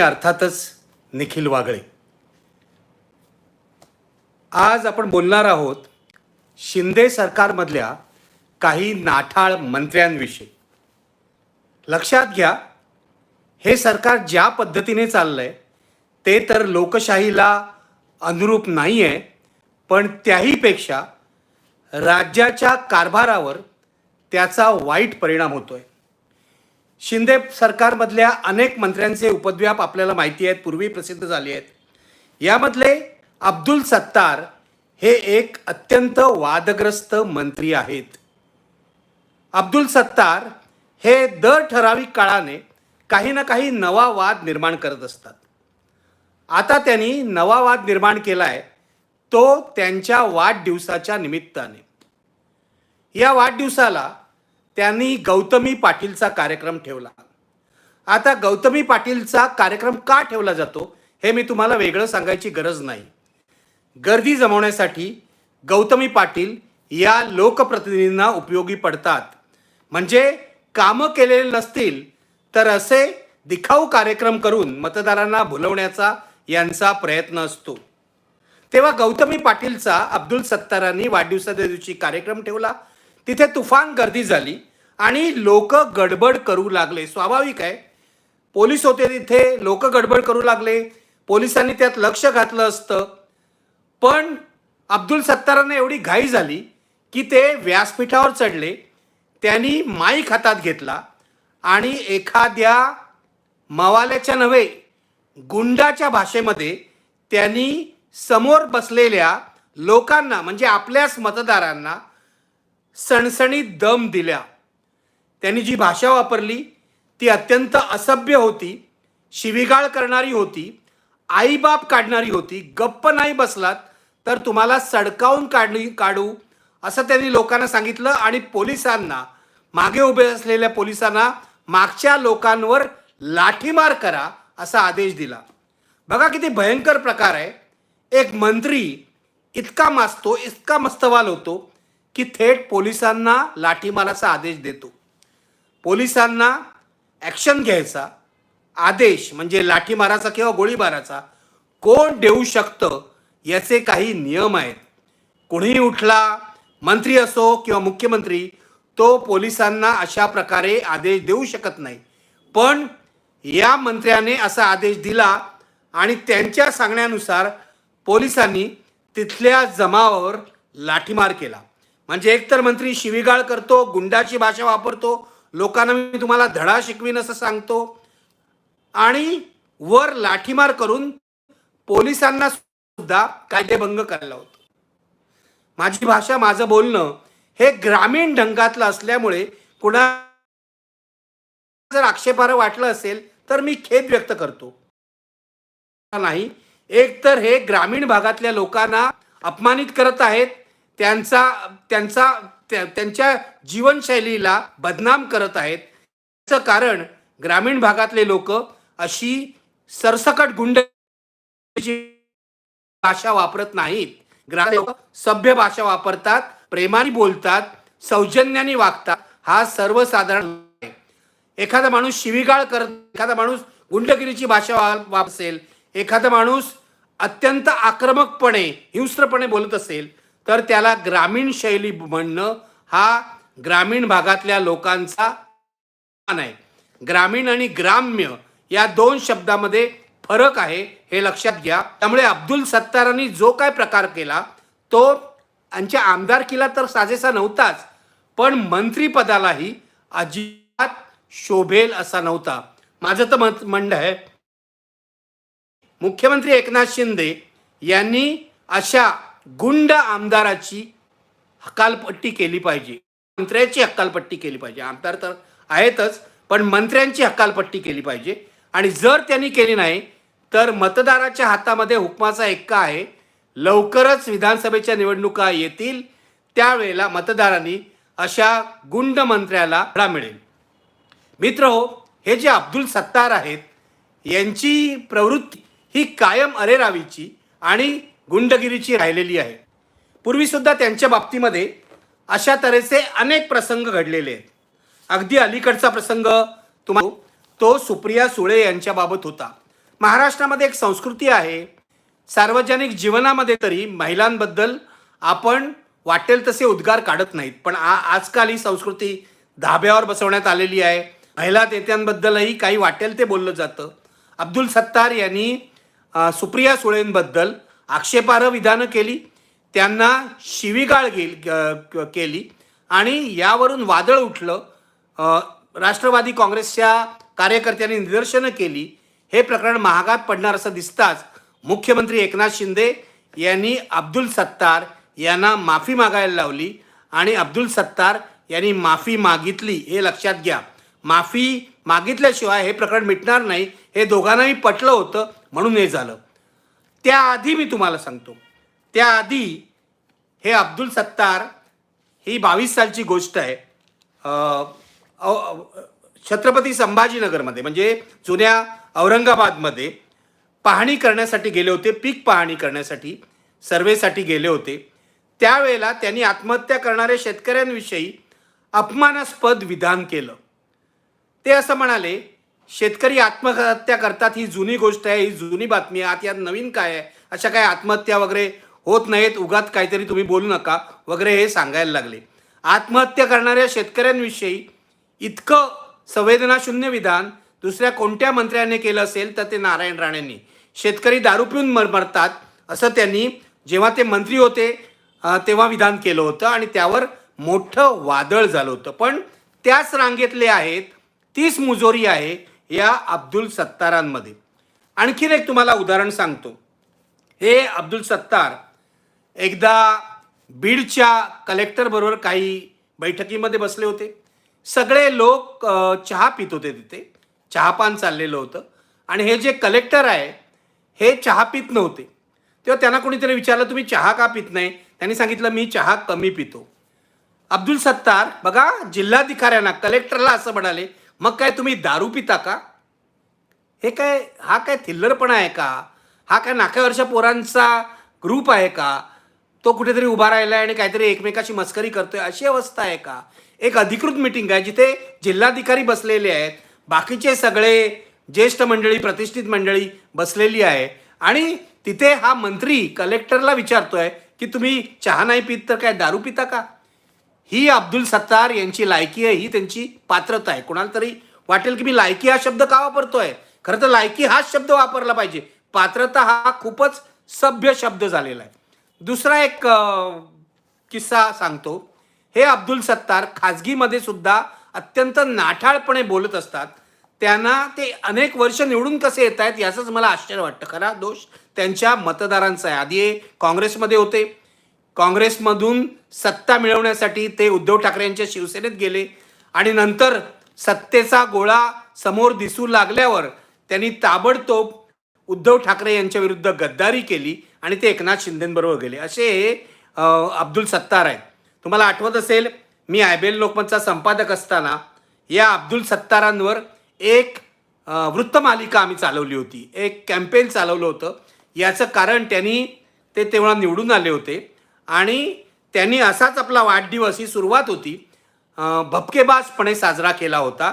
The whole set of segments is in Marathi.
अर्थातच निखिल वागळे आज आपण बोलणार आहोत शिंदे सरकारमधल्या काही नाठाळ मंत्र्यांविषयी. लक्षात घ्या हे सरकार ज्या पद्धतीने चाललंय ते तर लोकशाहीला अनुरूप नाही आहे पण त्याहीपेक्षा राज्याच्या कारभारावर त्याचा वाईट परिणाम होतोय. शिंदे सरकारमधल्या अनेक मंत्र्यांचे उपद्व्याप आपल्याला माहिती आहेत पूर्वी प्रसिद्ध झाले आहेत. यामधले अब्दुल सत्तार हे एक अत्यंत वादग्रस्त मंत्री आहेत. अब्दुल सत्तार हे दर ठराविक काळाने काही ना काही नवा वाद निर्माण करत असतात. आता त्यांनी नवा वाद निर्माण केला आहे तो त्यांच्या वाढदिवसाच्या निमित्ताने. या वाढदिवसाला त्यांनी गौतमी पाटीलचा कार्यक्रम ठेवला. आता गौतमी पाटीलचा कार्यक्रम का ठेवला जातो हे मी तुम्हाला वेगळं सांगायची गरज नाही. गर्दी जमवण्यासाठी गौतमी पाटील या लोकप्रतिनिधींना उपयोगी पडतात. म्हणजे कामं केलेले नसतील तर असे दिखाऊ कार्यक्रम करून मतदारांना भुलवण्याचा यांचा प्रयत्न असतो. तेव्हा गौतमी पाटीलचा अब्दुल सत्तारांनी वाढदिवसाच्या दिवशी कार्यक्रम ठेवला. तिथे तुफान गर्दी झाली. आणि लोक गडबड करू लागले. स्वाभाविक आहे. पोलीस होते तिथे लोक गडबड करू लागले. पोलिसांनी त्यात लक्ष घातलं असतं. पण अब्दुल सत्तारांना एवढी घाई झाली की ते व्यासपीठावर चढले. त्यांनी माईक हातात घेतला आणि एखाद्या मवाल्याच्या नव्हे गुंडाच्या भाषेमध्ये त्यांनी समोर बसलेल्या लोकांना म्हणजे आपल्याच मतदारांना सणसणीत दम दिल्या त्यांनी जी भाषा वापरली ती अत्यंत असभ्य होती शिवीगाळ करणारी होती आईबाप काढणारी होती. गप्प नाही बसलात तर तुम्हाला सडकावून काढली काढू असं त्यांनी लोकांना सांगितलं आणि पोलिसांना मागे उभे असलेल्या पोलिसांना मागच्या लोकांवर लाठीमार करा असा आदेश दिला. बघा किती भयंकर प्रकार आहे. एक मंत्री इतका मासतो इतका मस्तवाल होतो की थेट पोलिसांना लाठीमाराचा आदेश देतो. पोलिसांना ॲक्शन घ्यायचा आदेश म्हणजे लाठीमाराचा किंवा गोळीबाराचा कोण देऊ शकतं याचे काही नियम आहेत. कुणीही उठला मंत्री असो किंवा मुख्यमंत्री तो पोलिसांना अशा प्रकारे आदेश देऊ शकत नाही. पण या मंत्र्याने असा आदेश दिला आणि त्यांच्या सांगण्यानुसार पोलिसांनी तिथल्या जमावावर लाठीमार केला. म्हणजे एकतर मंत्री शिवीगाळ करतो गुंडाची भाषा वापरतो लोकांना मी तुम्हाला धडा शिकवीन असं सांगतो. आणि वर लाठीमार करून पोलिसांना सुद्धा कायदेभंग करायला होतो. माझी भाषा माझं बोलणं हे ग्रामीण ढंगातलं असल्यामुळे कुणा जर आक्षेपार्ह वाटलं असेल तर मी खेद व्यक्त करतो. नाही एकतर हे ग्रामीण भागातल्या लोकांना अपमानित करत आहेत. त्यांचा त्यांचा त्यांच्या जीवनशैलीला बदनाम करत आहेत. त्याचं कारण ग्रामीण भागातले लोक अशी सरसकट गुंड भाषा वापरत नाहीत. ग्रामीण लोक सभ्य भाषा वापरतात प्रेमाने बोलतात सौजन्याने वागतात. हा सर्वसाधारण आहे. एखादा माणूस शिवीगाळ करत एखादा माणूस गुंडगिरीची भाषा वापसेल एखादा माणूस अत्यंत आक्रमकपणे हिंस्त्रपणे बोलत असेल तर त्याला ग्रामीण शैली म्हणणं हा ग्रामीण भागातल्या लोकांचा मान आहे ग्रामीण आणि ग्राम्य या दोन शब्दामध्ये फरक आहे हे लक्षात घ्या. त्यामुळे अब्दुल सत्तारांनी जो काय प्रकार केला तो यांच्या आमदारकीला तर साजेसा नव्हताच पण मंत्रीपदालाही अजिबात शोभेल असा नव्हता. माझं तर मत म्हणणं आहे मुख्यमंत्री एकनाथ शिंदे यांनी अशा गुंड आमदाराची हकालपट्टी केली पाहिजे. मंत्र्याची हकालपट्टी केली पाहिजे. आमदार तर आहेतच पण मंत्र्यांची हकालपट्टी केली पाहिजे. आणि जर त्यांनी केली नाही तर मतदाराच्या हातामध्ये हुकमाचा एक्का आहे. लवकरच विधानसभेच्या निवडणुका येतील. त्यावेळेला मतदारांनी अशा गुंड मंत्र्याला धडा मिळेल. मित्र हो हे जे अब्दुल सत्तार आहेत यांची प्रवृत्ती ही कायम अरेरावीची आणि गुंडगिरीची राहिलेली आहे. पूर्वीसुद्धा त्यांच्या बाबतीमध्ये अशा तऱ्हेचे अनेक प्रसंग घडलेले आहेत. अगदी अलीकडचा प्रसंग तुम्हाला तो सुप्रिया सुळे यांच्याबाबत होता. महाराष्ट्रामध्ये एक संस्कृती आहे. सार्वजनिक जीवनामध्ये तरी महिलांबद्दल आपण वाटेल तसे उद्गार काढत नाहीत. पण आ आजकाल ही संस्कृती धाब्यावर बसवण्यात आलेली आहे. महिला नेत्यांबद्दलही काही वाटेल ते बोललं जातं. अब्दुल सत्तार यांनी सुप्रिया सुळेंबद्दल आक्षेपार्ह विधानं केली त्यांना शिवीगाळ गेल क- केली आणि यावरून वादळ उठलं. राष्ट्रवादी काँग्रेसच्या कार्यकर्त्यांनी निदर्शनं केली. हे प्रकरण महागात पडणार असं दिसताच मुख्यमंत्री एकनाथ शिंदे यांनी अब्दुल सत्तार यांना माफी मागायला लावली आणि अब्दुल सत्तार यांनी माफी मागितली. हे लक्षात घ्या. माफी मागितल्याशिवाय हे प्रकरण मिटणार नाही. हे दोघांनाही पटलं होतं म्हणून हे झालं. त्याआधी मी तुम्हाला सांगतो. त्याआधी हे अब्दुल सत्तार ही बावीस सालची गोष्ट आहे. छत्रपती संभाजीनगरमध्ये म्हणजे जुन्या औरंगाबादमध्ये पाहणी करण्यासाठी गेले होते पीक पाहणी करण्यासाठी सर्वेसाठी गेले होते. त्यावेळेला त्यांनी आत्महत्या करणाऱ्या शेतकऱ्यांविषयी अपमानास्पद विधान केलं. ते असं म्हणाले शेतकरी आत्महत्या करतात ही जुनी गोष्ट आहे ही जुनी बातमी आहे आत यात नवीन काय आहे अशा काय आत्महत्या वगैरे होत नाहीत उगात काहीतरी तुम्ही बोलू नका वगैरे हे सांगायला लागले. आत्महत्या करणाऱ्या शेतकऱ्यांविषयी इतकं संवेदनाशून्य विधान दुसऱ्या कोणत्या मंत्र्याने केलं असेल तर ते नारायण राणेंनी. शेतकरी दारू पिऊन मर मरतात असं त्यांनी जेव्हा ते मंत्री होते तेव्हा विधान केलं होतं आणि त्यावर मोठं वादळ झालं होतं. पण त्याच रांगेतले आहेत तीच मुजोरी आहे या अब्दुल सत्तारांमध्ये. आणखीन एक तुम्हाला उदाहरण सांगतो. हे अब्दुल सत्तार एकदा बीडच्या कलेक्टरबरोबर काही बैठकीमध्ये बसले होते. सगळे लोक चहा पित होते तिथे. चहापान चाललेलं होतं. आणि हे जे कलेक्टर आहे हे चहा पित नव्हते. तेव्हा त्यांना कोणीतरी विचारलं तुम्ही चहा का पित नाही? त्यांनी सांगितलं मी चहा कमी पितो. अब्दुल सत्तार बघा जिल्हाधिकाऱ्यांना कलेक्टरला असं म्हणाले मग काय तुम्ही दारू पिता का? हे काय हा काय थिल्लरपणा आहे का? हा काय नाक्यावरच्या पोरांचा ग्रुप आहे का? तो कुठेतरी उभा राहिला आहे आणि काहीतरी एकमेकाची मस्करी करतोय अशी अवस्था आहे का? एक अधिकृत मिटिंग आहे जिथे जिल्हाधिकारी बसलेले आहेत. बाकीचे सगळे ज्येष्ठ मंडळी प्रतिष्ठित मंडळी बसलेली आहे. आणि तिथे हा मंत्री कलेक्टरला विचारतोय की तुम्ही चहा नाही पित तर काय दारू पिता का? ही अब्दुल सत्तार यांची लायकी आहे ही त्यांची पात्रता आहे. कोणाला तरी वाटेल की मी लायकी हा शब्द का वापरतोय? खरं तर लायकी हाच शब्द वापरला पाहिजे. पात्रता हा खूपच सभ्य शब्द झालेला आहे. दुसरा एक किस्सा सांगतो. हे अब्दुल सत्तार खाजगीमध्ये सुद्धा अत्यंत नाठाळपणे बोलत असतात. त्यांना ते अनेक वर्ष निवडून कसे येत आहेत याचंच मला आश्चर्य वाटतं. खरा दोष त्यांच्या मतदारांचा आहे. आधी हे काँग्रेसमध्ये होते. काँग्रेसमधून सत्ता मिळवण्यासाठी ते उद्धव ठाकरे यांच्या शिवसेनेत गेले आणि नंतर सत्तेचा गोळा समोर दिसू लागल्यावर त्यांनी ताबडतोब उद्धव ठाकरे यांच्या विरुद्ध गद्दारी केली आणि ते एकनाथ शिंदेबरोबर गेले. असे हे अब्दुल सत्तार आहेत. तुम्हाला आठवत असेल मी आयबेल लोकमतचा संपादक असताना या अब्दुल सत्तारांवर एक वृत्तमालिका आम्ही चालवली होती. एक कॅम्पेन चालवलं होतं. याचं कारण त्यांनी ते तेव्हा निवडून आले होते. आणि त्यांनी असाच आपला वाढदिवस ही सुरुवात होती. भपकेबाजपणे साजरा केला होता.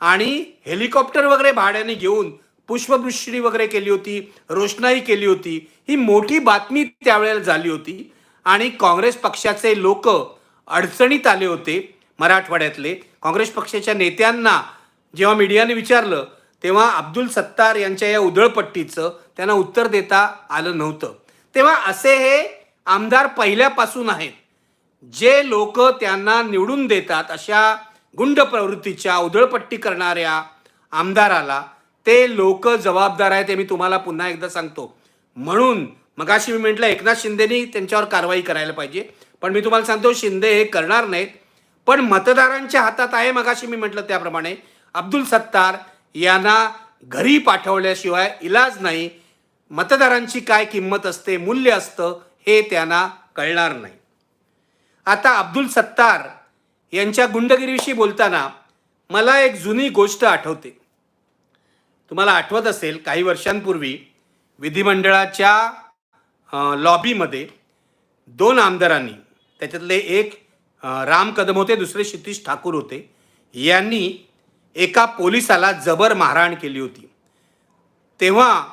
आणि हेलिकॉप्टर वगैरे भाड्याने घेऊन पुष्पवृष्टी वगैरे केली होती रोषणाई केली होती ही मोठी बातमी त्यावेळेला झाली होती. आणि काँग्रेस पक्षाचे लोक अडचणीत आले होते मराठवाड्यातले. काँग्रेस पक्षाच्या नेत्यांना जेव्हा मीडियाने विचारलं तेव्हा अब्दुल सत्तार यांच्या या उधळपट्टीचं त्यांना उत्तर देता आलं नव्हतं. तेव्हा असे हे आमदार पहिल्यापासून आहेत. जे लोक त्यांना निवडून देतात अशा गुंड प्रवृत्तीच्या उधळपट्टी करणाऱ्या आमदाराला ते लोक जबाबदार आहेत हे मी तुम्हाला पुन्हा एकदा सांगतो. म्हणून मगाशी मी म्हटलं एकनाथ शिंदेनी त्यांच्यावर कारवाई करायला पाहिजे. पण मी तुम्हाला सांगतो शिंदे हे करणार नाहीत. पण मतदारांच्या हातात आहे मगाशी मी म्हटलं त्याप्रमाणे. अब्दुल सत्तार यांना घरी पाठवल्याशिवाय इलाज नाही. मतदारांची काय किंमत असते मूल्य असतं हे त्यांना कळणार नाही. आता अब्दुल सत्तार यांच्या गुंडगिरीविषयी बोलताना मला एक जुनी गोष्ट आठवते. तुम्हाला आठवत असेल काही वर्षांपूर्वी विधिमंडळाच्या लॉबीमध्ये दोन आमदारांनी त्याच्यातले एक राम कदम होते दुसरे क्षितिश ठाकूर होते यांनी एका पोलिसाला जबर मारहाण केली होती. तेव्हा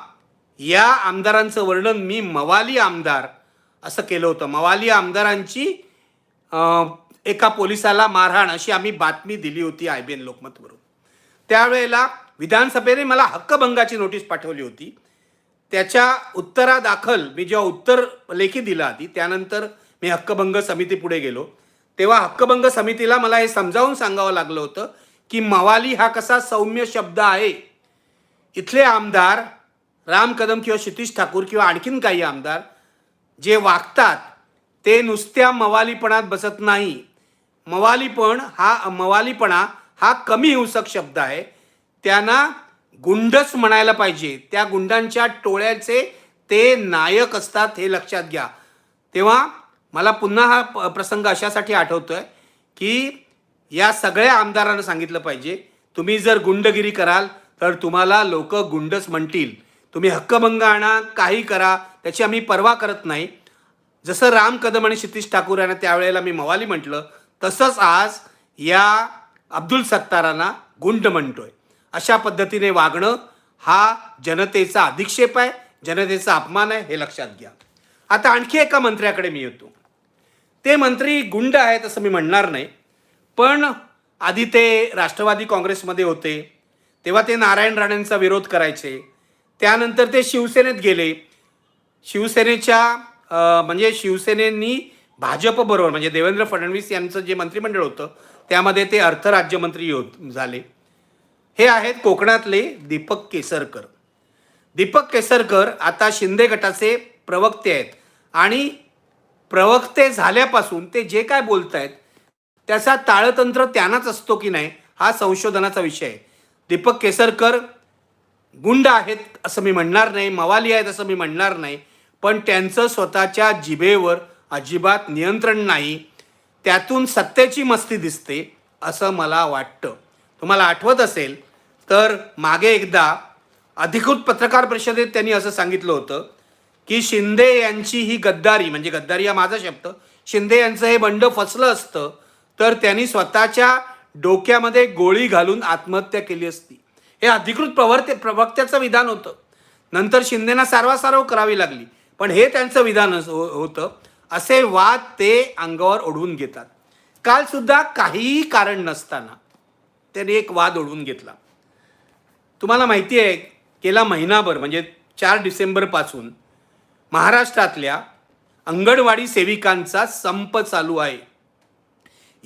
या आमदारांचं वर्णन मी मवाली आमदार असं केलं होतं. मवाली आमदारांची एका पोलिसाला मारहाण अशी आम्ही बातमी दिली होती आय बी एन लोकमतवरून. त्यावेळेला विधानसभेने मला हक्कभंगाची नोटीस पाठवली होती. त्याच्या उत्तरादाखल मी जेव्हा उत्तर लेखी दिलं आधी त्यानंतर मी हक्कभंग समितीपुढे गेलो. तेव्हा हक्कभंग समितीला मला हे समजावून सांगावं लागलं होतं की मवाली हा कसा सौम्य शब्द आहे. इथले आमदार राम कदम किंवा क्षितिश ठाकूर किंवा आणखीन काही आमदार जे वागतात ते नुसत्या मवालीपणात बसत नाही. मवालीपण हा मवालीपणा हा कमी हिंसक शब्द आहे. त्यांना गुंडच म्हणायला पाहिजे. त्या गुंडांच्या टोळ्याचे ते नायक असतात हे लक्षात घ्या. तेव्हा मला पुन्हा हा प- प्रसंग अशासाठी आठवतो आहे की या सगळ्या आमदारांना सांगितलं पाहिजे तुम्ही जर गुंडगिरी कराल तर तुम्हाला लोक गुंडच म्हणतील. तुम्ही हक्कभंग आणा काही करा त्याची आम्ही पर्वा करत नाही. जसं राम कदम आणि क्षितिश ठाकूर यांना त्यावेळेला मी मवाली म्हटलं तसंच आज या अब्दुल सत्तारांना गुंड म्हणतोय. अशा पद्धतीने वागणं हा जनतेचा अधिक्षेप आहे जनतेचा अपमान आहे हे लक्षात घ्या. आता आणखी एका मंत्र्याकडे मी येतो. ते मंत्री गुंड आहेत असं मी म्हणणार नाही पण आधी ते राष्ट्रवादी काँग्रेसमध्ये होते तेव्हा ते नारायण राणेंचा विरोध करायचे त्यानंतर ते शिवसेनेत गेले. शिवसेनेच्या म्हणजे शिवसेनेनी भाजपबरोबर म्हणजे देवेंद्र फडणवीस यांचं जे मंत्रिमंडळ होतं त्यामध्ये ते अर्थ राज्यमंत्री होत झाले. हे आहेत कोकणातले दीपक केसरकर. दीपक केसरकर आता शिंदे गटाचे प्रवक्ते आहेत. आणि प्रवक्ते झाल्यापासून ते जे काय बोलत आहेत त्याचा ताळतंत्र त्यांनाच असतो की नाही हा संशोधनाचा विषय आहे. दीपक केसरकर गुंड आहेत असं मी म्हणणार नाही मवाली आहेत असं मी म्हणणार नाही पण त्यांचं स्वतःच्या जिभेवर अजिबात नियंत्रण नाही त्यातून सत्तेची मस्ती दिसते असं मला वाटतं. तुम्हाला आठवत असेल तर मागे एकदा अधिकृत पत्रकार परिषदेत त्यांनी असं सांगितलं होतं की शिंदे यांची ही गद्दारी म्हणजे गद्दारी हा माझा शब्द शिंदे यांचं हे बंड फसलं असतं तर त्यांनी स्वतःच्या डोक्यामध्ये गोळी घालून आत्महत्या केली असती. हे अधिकृत प्रवर्ते प्रवक्त्याचं विधान होतं. नंतर शिंदेना सारवासारव करावी लागली. पण हे त्यांचं विधान हो- होतं. असे वाद ते अंगावर ओढवून घेतात. कालसुद्धा काहीही कारण नसताना त्यांनी एक वाद ओढवून घेतला. तुम्हाला माहिती आहे गेला महिनाभर म्हणजे चार डिसेंबरपासून महाराष्ट्रातल्या अंगणवाडी सेविकांचा संप चालू आहे.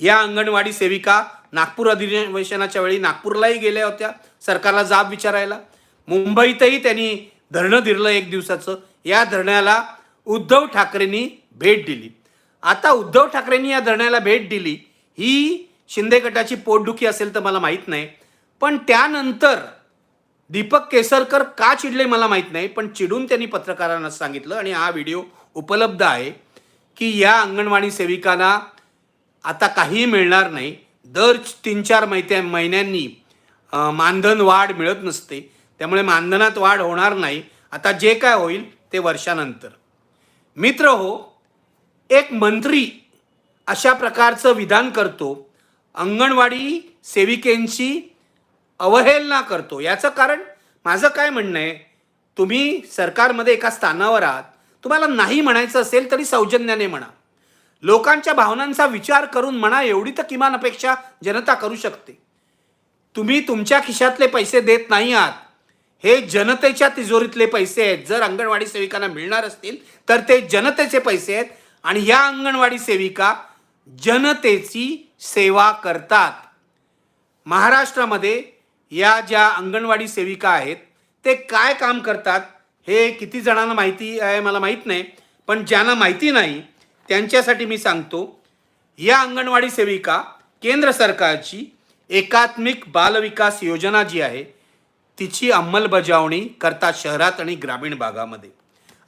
या अंगणवाडी सेविका नागपूर अधिवेशनाच्या वेळी नागपूरलाही गेल्या होत्या. सरकारला जाब विचारायला. मुंबईतही त्यांनी धरणं दिलं एक दिवसाचं. या धरण्याला उद्धव ठाकरेंनी भेट दिली. आता उद्धव ठाकरेंनी या धरण्याला भेट दिली ही शिंदे गटाची पोटदुखी असेल तर मला माहीत नाही. पण त्यानंतर दीपक केसरकर का चिडले मला माहीत नाही पण चिडून त्यांनी पत्रकारांना सांगितलं आणि हा व्हिडिओ उपलब्ध आहे की या अंगणवाडी सेविकांना आता काहीही मिळणार नाही. दर तीन चार मैत्या महिन्यांनी मानधन वाढ मिळत नसते. त्यामुळे मानधनात वाढ होणार नाही. आता जे काय होईल ते वर्षानंतर. मित्र हो एक मंत्री अशा प्रकारचं विधान करतो. अंगणवाडी सेविकेंची अवहेलना करतो. याचं कारण माझं काय म्हणणं आहे? तुम्ही सरकारमध्ये एका स्थानावर आहात. तुम्हाला नाही म्हणायचं असेल तरी सौजन्याने म्हणा. लोकांच्या भावनांचा विचार करून म्हणा एवढी तर किमान अपेक्षा जनता करू शकते. तुम्ही तुमच्या खिशातले पैसे देत नाही आहात. हे जनतेच्या तिजोरीतले पैसे आहेत. जर अंगणवाडी सेविकांना मिळणार असतील तर ते जनतेचे पैसे आहेत. आणि या अंगणवाडी सेविका जनतेची सेवा करतात. महाराष्ट्रामध्ये या ज्या अंगणवाडी सेविका आहेत ते काय काम करतात हे किती जणांना माहिती आहे मला माहीत नाही. पण ज्यांना माहिती नाही त्यांच्यासाठी मी सांगतो या अंगणवाडी सेविका केंद्र सरकारची एकात्मिक बालविकास योजना जी आहे तिची अंमलबजावणी करतात शहरात आणि ग्रामीण भागामध्ये.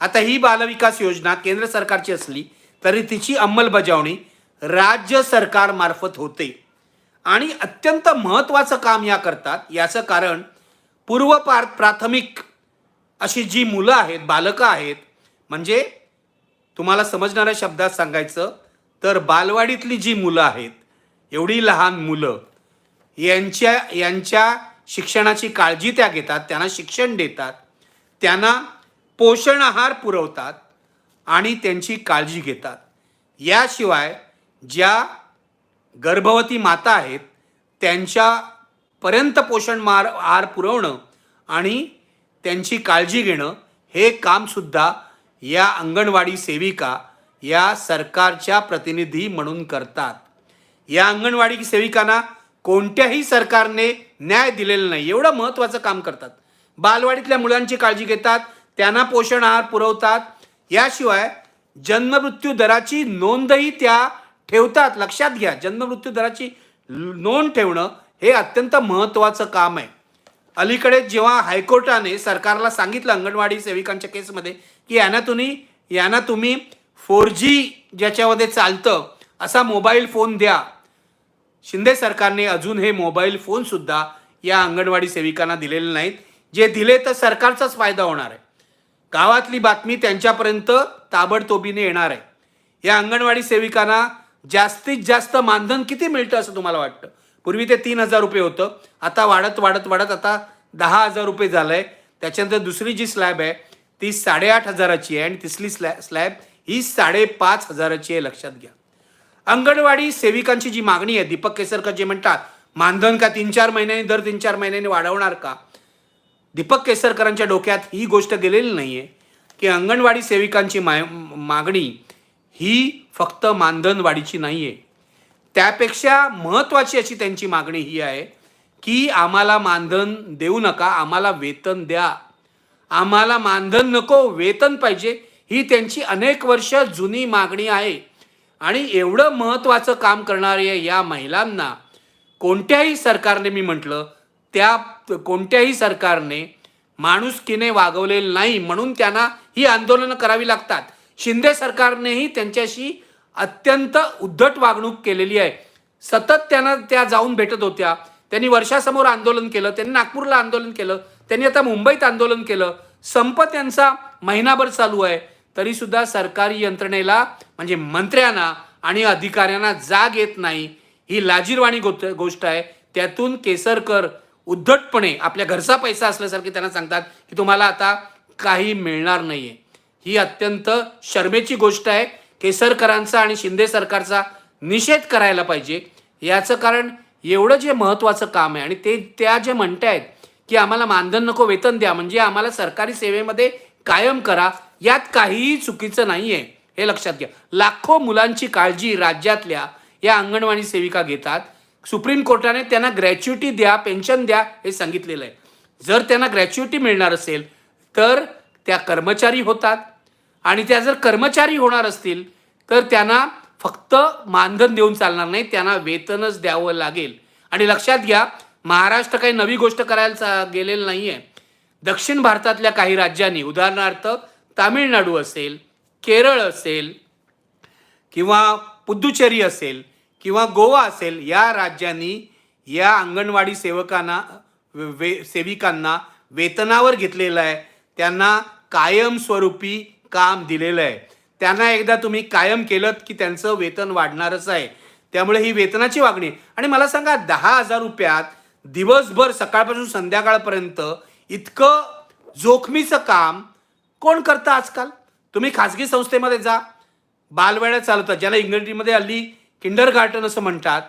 आता ही बालविकास योजना केंद्र सरकारची असली तरी तिची अंमलबजावणी राज्य सरकारमार्फत होते. आणि अत्यंत महत्त्वाचं काम या करतात याचं कारण पूर्वपार प्राथमिक अशी जी मुलं आहेत बालकं आहेत म्हणजे तुम्हाला समजणाऱ्या शब्दात सांगायचं तर बालवाडीतली जी मुलं आहेत एवढी लहान मुलं यांच्या यांच्या शिक्षणाची काळजी त्या घेतात त्यांना शिक्षण देतात त्यांना पोषण आहार पुरवतात आणि त्यांची काळजी घेतात. याशिवाय ज्या गर्भवती माता आहेत त्यांच्यापर्यंत पोषण मार आहार पुरवणं आणि त्यांची काळजी घेणं हे कामसुद्धा या अंगणवाडी सेविका या सरकारच्या प्रतिनिधी म्हणून करतात. या अंगणवाडी सेविकांना कोणत्याही सरकारने न्याय दिलेला नाही. एवढं महत्त्वाचं काम करतात. बालवाडीतल्या मुलांची काळजी घेतात त्यांना पोषण आहार पुरवतात. याशिवाय जन्ममृत्यू दराची नोंदही त्या ठेवतात. लक्षात घ्या जन्ममृत्यू दराची नोंद ठेवणं हे अत्यंत महत्त्वाचं काम आहे. अलीकडे जेव्हा हायकोर्टाने सरकारला सांगितलं अंगणवाडी सेविकांच्या केसमध्ये की यांना तुम्ही यांना तुम्ही फोर जी ज्याच्यामध्ये चालतं असा मोबाईल फोन द्या. शिंदे सरकारने अजून हे मोबाईल फोनसुद्धा या अंगणवाडी सेविकांना दिलेले नाहीत. जे दिले तर सरकारचाच फायदा होणार आहे. गावातली बातमी त्यांच्यापर्यंत ताबडतोबीने येणार आहे. या अंगणवाडी सेविकांना जास्तीत जास्त मानधन किती मिळतं असं तुम्हाला वाटतं? पूर्वी ते तीन हजार रुपये होतं. आता वाढत वाढत वाढत आता दहा हजार रुपये झालं आहे त्याच्यानंतर दुसरी जी स्लॅब आहे ती साडेआठ हजाराची आहे आणि तिसरी स्लॅ स्लॅब ही साडेपाच हजाराची आहे लक्षात घ्या. अंगणवाडी सेविकांची जी मागणी आहे दीपक केसरकर जे म्हणतात मानधन का तीन चार महिन्यांनी दर तीन चार महिन्यांनी वाढवणार का? दीपक केसरकरांच्या डोक्यात ही गोष्ट गेलेली नाही आहे की अंगणवाडी सेविकांची मा मागणी ही फक्त मानधन वाढीची नाही आहे त्यापेक्षा महत्त्वाची अशी त्यांची मागणी ही आहे की आम्हाला मानधन देऊ नका आम्हाला वेतन द्या. आम्हाला मानधन नको वेतन पाहिजे. ही त्यांची अनेक वर्ष जुनी मागणी आहे. आणि एवढं महत्त्वाचं काम करणाऱ्या या महिलांना कोणत्याही सरकारने मी म्हटलं त्या कोणत्याही सरकारने माणुसकीने वागवलेलं नाही म्हणून त्यांना ही आंदोलनं करावी लागतात. शिंदे सरकारनेही त्यांच्याशी अत्यंत उद्धट वागणूक केलेली आहे. सतत त्यांना त्या जाऊन भेटत होत्या. त्यांनी वर्षासमोर आंदोलन केलं त्यांनी नागपूरला आंदोलन केलं. त्यांनी आता मुंबईत आंदोलन केलं. संप त्यांचा महिनाभर चालू आहे. तरी सुद्धा सरकारी यंत्रणेला म्हणजे मंत्र्यांना आणि अधिकाऱ्यांना जाग येत नाही. ही लाजीरवाणी गोत गोष्ट आहे. त्यातून केसरकर उद्धटपणे आपल्या घरचा पैसा असल्यासारखे त्यांना सांगतात की तुम्हाला आता काही मिळणार नाहीये. ही अत्यंत शर्मेची गोष्ट आहे. केसरकरांचा आणि शिंदे सरकारचा निषेध करायला पाहिजे. याचं कारण एवढं जे महत्त्वाचं काम आहे आणि ते त्या जे म्हणतायत की आम्हाला मानधन नको वेतन द्या. म्हणजे आम्हाला सरकारी सेवेमध्ये कायम करा. यात काहीही चुकीचं नाही आहे हे लक्षात घ्या. लाखो मुलांची काळजी राज्यातल्या या अंगणवाडी सेविका घेतात. सुप्रीम कोर्टाने त्यांना ग्रॅच्युटी द्या पेन्शन द्या हे सांगितलेलं आहे. जर त्यांना ग्रॅच्युटी मिळणार असेल तर त्या कर्मचारी होतात. आणि त्या जर कर्मचारी होणार असतील तर त्यांना फक्त मानधन देऊन चालणार नाही त्यांना वेतनच द्यावं लागेल. आणि लक्षात घ्या महाराष्ट्र काही नवी गोष्ट करायला गेलेलं नाही आहे दक्षिण भारतातल्या काही राज्यांनी उदाहरणार्थ तामिळनाडू असेल केरळ असेल किंवा पुद्दुचेरी असेल किंवा गोवा असेल या राज्यांनी या अंगणवाडी सेवकांना वे सेविकांना वेतनावर घेतलेलं आहे. त्यांना कायमस्वरूपी काम दिलेलं आहे. त्यांना एकदा तुम्ही कायम केलं की त्यांचं वेतन वाढणारच आहे. त्यामुळे ही वेतनाची मागणी आणि मला सांगा दहा हजार रुपयात दिवसभर सकाळपासून संध्याकाळपर्यंत इतकं जोखमीचं काम कोण करतं आजकाल? तुम्ही खाजगी संस्थेमध्ये जा. बालवेळ्या चालवतात ज्याला इंग्रजीमध्ये हल्ली किंडर गार्टन असं म्हणतात.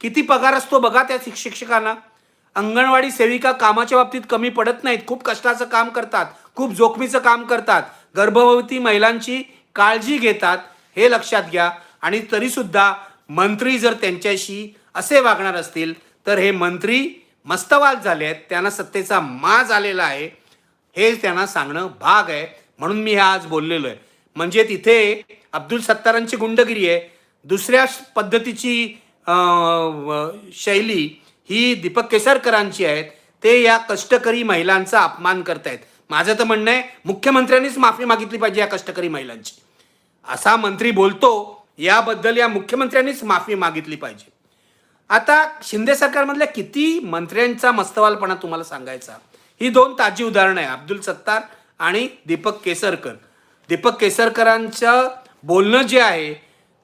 किती पगार असतो बघा त्या शिक्षकांना. अंगणवाडी सेविका कामाच्या बाबतीत कमी पडत नाहीत खूप कष्टाचं काम करतात खूप जोखमीचं काम करतात. गर्भवती महिलांची काळजी घेतात हे लक्षात घ्या. आणि तरीसुद्धा मंत्री जर त्यांच्याशी असे वागणार असतील तर हे मंत्री मस्तवाल झाले आहेत त्यांना सत्तेचा माज आलेला आहे हे त्यांना सांगणं भाग आहे म्हणून मी हे आज बोललेलो आहे. म्हणजे तिथे अब्दुल सत्तारांची गुंडगिरी आहे दुसऱ्या पद्धतीची शैली ही दीपक केसरकरांची आहेत ते या कष्टकरी महिलांचा अपमान करतायत. माझं तर म्हणणं आहे मुख्यमंत्र्यांनीच माफी मागितली पाहिजे या कष्टकरी महिलांची. असा मंत्री बोलतो याबद्दल या मुख्यमंत्र्यांनीच माफी मागितली पाहिजे. आता शिंदे सरकारमधल्या किती मंत्र्यांचा मस्तवालपणा तुम्हाला सांगायचा? ही दोन ताजी उदाहरणं आहे. अब्दुल सत्तार आणि दीपक केसरकर. दीपक केसरकरांचं बोलणं जे आहे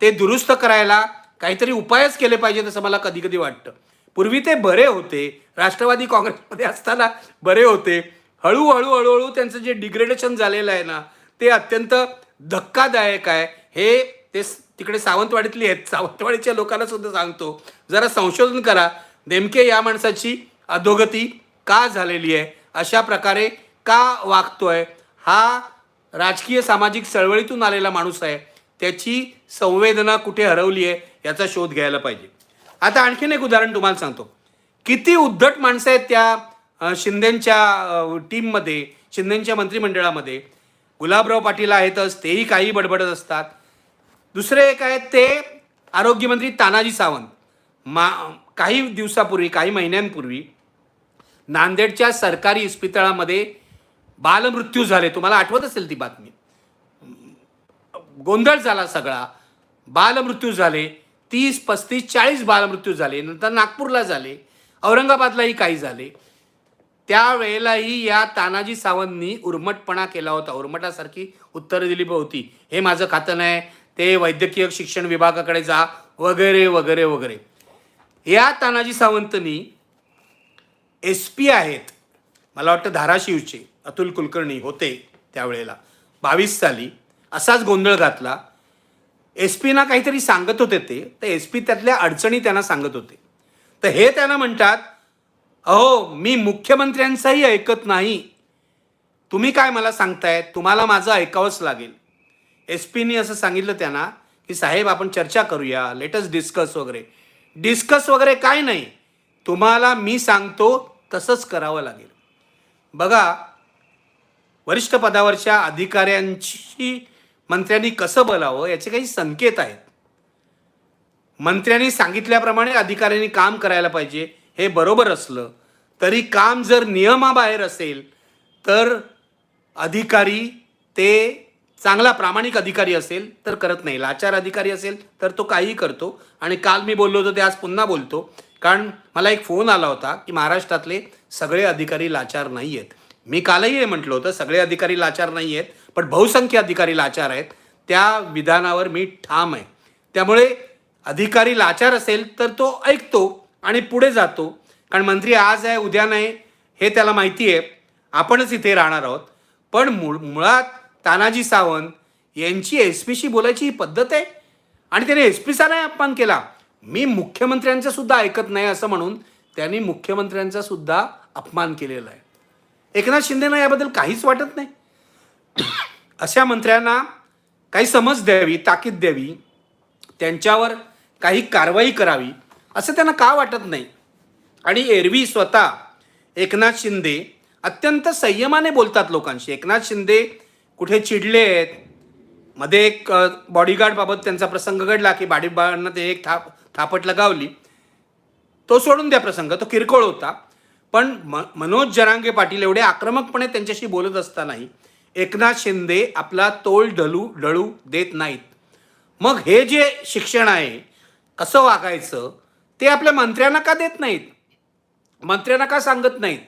ते दुरुस्त करायला काहीतरी उपायच केले पाहिजेत असं मला कधी कधी वाटतं. पूर्वी ते बरे होते. राष्ट्रवादी काँग्रेसमध्ये असताना बरे होते. हळूहळू हळूहळू त्यांचं जे डिग्रेडेशन झालेलं आहे ना ते अत्यंत धक्कादायक आहे. हे ते तिकडे सावंतवाडीतली आहेत. सावंतवाडीच्या लोकांना सुद्धा सांगतो. जरा संशोधन करा. नेमके या माणसाची अधोगती का झालेली आहे? अशा प्रकारे का वागतोय? हा राजकीय सामाजिक चळवळीतून आलेला माणूस आहे. त्याची संवेदना कुठे हरवली आहे याचा शोध घ्यायला पाहिजे. आता आणखीन एक उदाहरण तुम्हाला सांगतो. किती उद्धट माणसं आहेत त्या शिंदेंच्या टीममध्ये शिंदेंच्या मंत्रिमंडळामध्ये. गुलाबराव पाटील आहेतच तेही काही बडबडत असतात. दुसरे एक आहेत ते आरोग्यमंत्री तानाजी सावंत. मा काही दिवसापूर्वी काही महिन्यांपूर्वी नांदेडच्या सरकारी इस्पितळामध्ये बालमृत्यू झाले. तुम्हाला आठवत असेल ती बातमी? गोंधळ झाला सगळा. बालमृत्यू झाले. तीस पस्तीस चाळीस बालमृत्यू झाले. नंतर नागपूरला झाले. औरंगाबादलाही काही झाले. त्यावेळेलाही या तानाजी सावंतनी उर्मटपणा केला होता. उर्मटासारखी उत्तरं दिली होती. हे माझं खातं नाही. ते वैद्यकीय शिक्षण विभागाकडे जा. वगैरे वगैरे वगैरे. या तानाजी सावंतनी एस पी आहेत. मला वाटतं धाराशिवचे अतुल कुलकर्णी होते त्यावेळेला. बावीस साली असाच गोंधळ घातला. एस पीना काहीतरी सांगत होते ते. तर एस पी त्यातल्या अडचणी त्यांना सांगत होते. तर हे त्यांना म्हणतात अहो मी मुख्यमंत्र्यांचाही ऐकत नाही. तुम्ही काय मला सांगताय? तुम्हाला माझं ऐकावंच लागेल. एस पीनी असं सांगितलं त्यांना की साहेब आपण चर्चा करूया. लेटस डिस्कस वगैरे. डिस्कस वगैरे काय नाही. तुम्हाला मी सांगतो तसंच करावं लागेल. बघा वरिष्ठ पदावरच्या अधिकाऱ्यांची मंत्र्यांनी कसं बोलावं याचे काही संकेत आहेत. मंत्र्यांनी सांगितल्याप्रमाणे अधिकाऱ्यांनी काम करायला पाहिजे हे बरोबर असलं. तरी काम जर नियमाबाहेर असेल तर अधिकारी ते चांगला प्रामाणिक अधिकारी असेल तर करत नाही. लाचार अधिकारी असेल तर तो काहीही करतो. आणि काल मी बोललो होतो ते आज पुन्हा बोलतो. कारण मला एक फोन आला होता की महाराष्ट्रातले सगळे अधिकारी लाचार नाही आहेत मी कालही हे म्हटलं होतं सगळे अधिकारी लाचार नाही आहेत पण बहुसंख्य अधिकारी लाचार आहेत. त्या विधानावर मी ठाम आहे. त्यामुळे अधिकारी लाचार असेल तर तो ऐकतो आणि पुढे जातो. कारण मंत्री आज आहे उद्या नाही हे त्याला माहिती आहे. आपणच इथे राहणार आहोत. पण मुळ मुळात तानाजी सावंत यांची एस पीशी बोलायची ही पद्धत आहे? आणि त्याने एस पीचा नाही अपमान केला. मी मुख्यमंत्र्यांचं सुद्धा ऐकत नाही असं म्हणून त्यांनी मुख्यमंत्र्यांचा सुद्धा अपमान केलेला आहे. एकनाथ शिंदेना याबद्दल काहीच वाटत नाही. अशा मंत्र्यांना काही समज द्यावी ताकीद द्यावी त्यांच्यावर काही कारवाई करावी असं त्यांना का वाटत नाही? आणि एरवी स्वतः एकनाथ शिंदे अत्यंत संयमाने बोलतात लोकांशी. एकनाथ शिंदे कुठे चिडले आहेत मध्ये एक बॉडीगार्डबाबत त्यांचा प्रसंग घडला की बॉडीगार्डनं ते एक थाप थापट लगावली. तो सोडून द्या प्रसंग तो किरकोळ होता. पण म मनोज जरांगे पाटील एवढे आक्रमकपणे त्यांच्याशी बोलत असतानाही एकनाथ शिंदे आपला तोल ढलू ढळू देत नाहीत. मग हे जे शिक्षण आहे कसं वागायचं ते आपल्या मंत्र्यांना का देत नाहीत? मंत्र्यांना का सांगत नाहीत?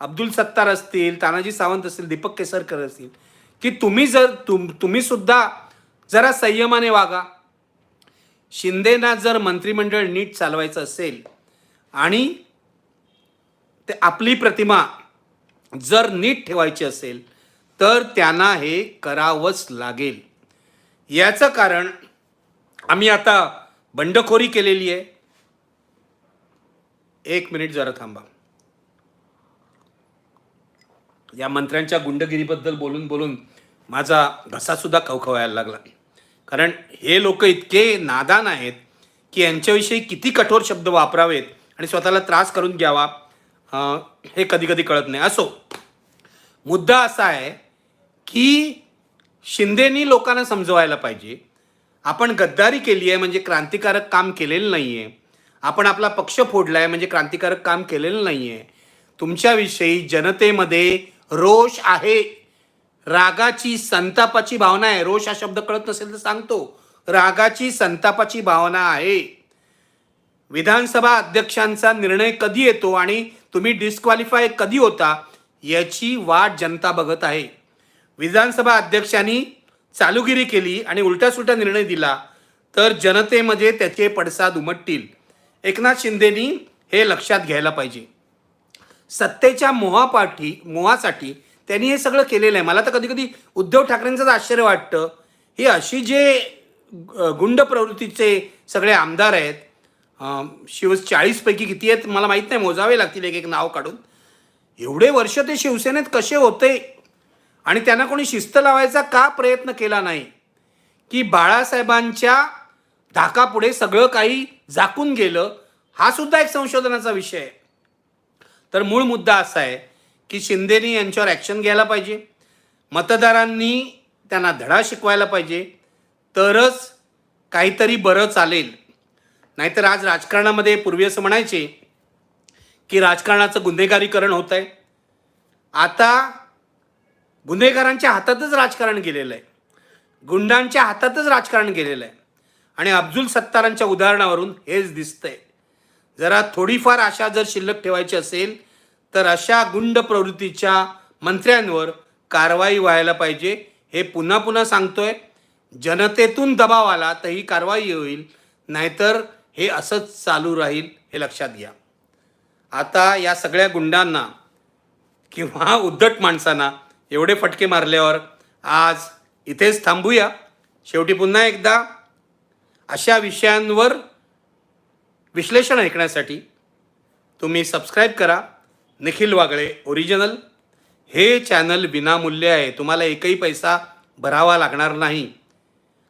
अब्दुल सत्तार असतील तानाजी सावंत असतील दीपक केसरकर असतील की तुम्ही जर तुम तुम्ही सुद्धा जरा संयमाने वागा. शिंदेना जर मंत्रिमंडळ नीट चालवायचं असेल आणि ते आपली प्रतिमा जर नीट ठेवायची असेल तर त्यांना हे करावंच लागेल. याचं कारण आम्ही आता बंडखोरी केलेली आहे. एक मिनिट जरा थांबा. या मंत्र्यांच्या गुंडगिरीबद्दल बोलून बोलून माझा घसासुद्धा खवखवायला लागला. कारण हे लोक इतके नादान आहेत की यांच्याविषयी किती कठोर शब्द वापरावेत आणि स्वतःला त्रास करून घ्यावा हे कधी कधी कळत नाही. असो मुद्दा असा आहे की शिंदेनी लोकांना समजवायला पाहिजे. आपण गद्दारी केली आहे म्हणजे क्रांतिकारक काम केलेलं नाही आहे आपण आपला पक्ष फोडला आहे म्हणजे क्रांतिकारक काम केलेलं नाही आहे तुमच्याविषयी जनतेमध्ये रोष आहे. रागाची संतापाची भावना आहे. रोष हा शब्द कळत नसेल तर सांगतो. रागाची संतापाची भावना आहे. विधानसभा अध्यक्षांचा निर्णय कधी येतो आणि तुम्ही डिस्क्वालिफाय कधी होता याची वाट जनता बघत आहे. विधानसभा अध्यक्षांनी चालूगिरी केली आणि उलटासुलटा निर्णय दिला तर जनतेमध्ये त्याचे पडसाद उमटतील. एकनाथ शिंदेनी हे लक्षात घ्यायला पाहिजे. सत्तेच्या मोहापाठी मोहासाठी त्यांनी हे सगळं केलेलं आहे. मला तर कधी कधी उद्धव ठाकरेंचंच आश्चर्य वाटतं. ही अशी जे गुंड प्रवृत्तीचे सगळे आमदार आहेत शिव चाळीसपैकी किती आहेत मला माहीत नाही मोजावे लागतील एक एक नाव काढून. एवढे वर्ष ते शिवसेनेत कसे होते? आणि त्यांना कोणी शिस्त लावायचा का प्रयत्न केला नाही? की बाळासाहेबांच्या धाकापुढे सगळं काही झाकून गेलं हा सुद्धा एक संशोधनाचा विषय आहे. तर मूळ मुद्दा असा आहे की शिंदेनी यांच्यावर ॲक्शन घ्यायला पाहिजे. मतदारांनी त्यांना धडा शिकवायला पाहिजे. तरच काहीतरी बरं चालेल. नाहीतर आज राजकारणामध्ये पूर्वी असं म्हणायचे की राजकारणाचं गुन्हेगारीकरण होत आहे आता गुन्हेगारांच्या हातातच राजकारण गेलेलं आहे. गुंडांच्या हातातच राजकारण गेलेलं आहे. आणि अब्दुल सत्तारांच्या उदाहरणावरून हेच दिसतंय. जरा थोडीफार आशा जर शिल्लक ठेवायची असेल तर अशा गुंड प्रवृत्तीच्या मंत्र्यांवर कारवाई व्हायला पाहिजे. हे पुन्हा पुन्हा सांगतोय. जनतेतून दबाव आला तर ही कारवाई होईल. नाहीतर हे असंच चालू राहील हे लक्षात घ्या. आता या सगळ्या गुंडांना किंवा उद्धट माणसांना एवढे फटके मारल्यावर आज इथेच थांबूया. शेवटी पुन्हा एकदा अशा विषयांवर विश्लेषण ऐकण्यासाठी तुम्ही सबस्क्राईब करा. निखिल वागळे ओरिजिनल हे चॅनल विनामूल्य आहे. तुम्हाला एकही पैसा भरावा लागणार नाही.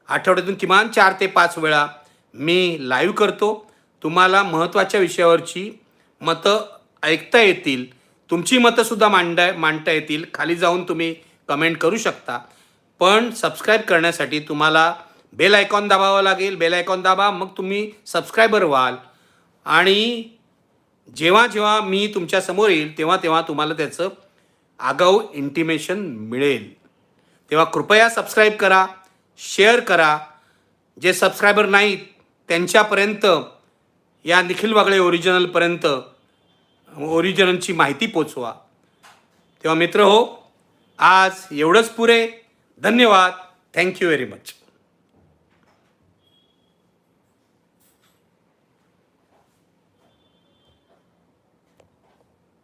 आठवड्यातून किमान चार ते पाच वेळा मी लाईव्ह करतो. तुम्हाला महत्त्वाच्या विषयावरची मतं ऐकता येतील. तुमची मतंसुद्धा मांडा मांडता येतील. खाली जाऊन तुम्ही कमेंट करू शकता. पण सबस्क्राईब करण्यासाठी तुम्हाला बेल आयकॉन दाबावं लागेल. बेल आयकॉन दाबा मग तुम्ही सबस्क्रायबर व्हाल. आणि जेव्हा जेव्हा मी तुमच्यासमोर येईल तेव्हा तेव्हा तुम्हाला त्याचं आगाऊ इंटिमेशन मिळेल. तेव्हा कृपया सबस्क्राईब करा शेअर करा. जे सबस्क्रायबर नाहीत त्यांच्यापर्यंत या निखिल वागळे ओरिजिनलपर्यंत ओरिजिनलची माहिती पोचवा. तेव्हा मित्र हो आज एवढंच पुरे. धन्यवाद. Thank you very much